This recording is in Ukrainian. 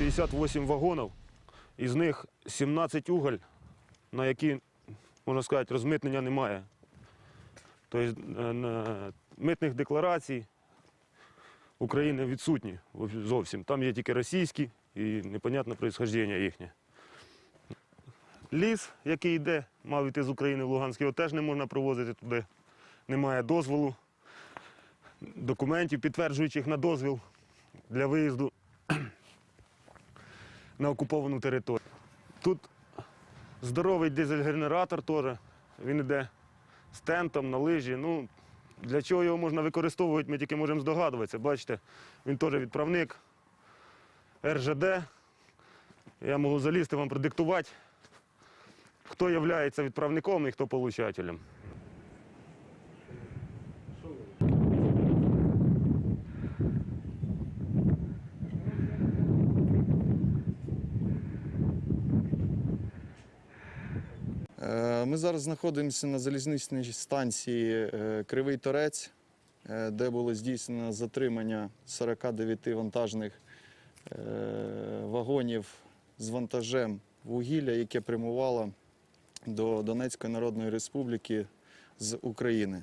58 вагонів, із них 17 уголь, на які, можна сказати, розмитнення немає. Тобто е, митних декларацій України відсутні зовсім. Там є тільки російські і непонятне происхождення їхнє. Ліс, який йде, мав йти з України в Луганськ, його теж не можна провозити туди. Немає дозволу, документів, підтверджуючих на дозвіл для виїзду на окуповану територію. Тут здоровий дизель-генератор теж. Він йде з тентом на лижі. Ну, для чого його можна використовувати, ми тільки можемо здогадуватися. Бачите, він теж відправник РЖД. Я можу залізти вам продиктувати, хто є відправником і хто получателем. Ми зараз знаходимося на залізничній станції е, Кривий Торець, е, де було здійснено затримання 49 вантажних е, вагонів з вантажем вугілля, яке прямувало до Донецької Народної Республіки з України.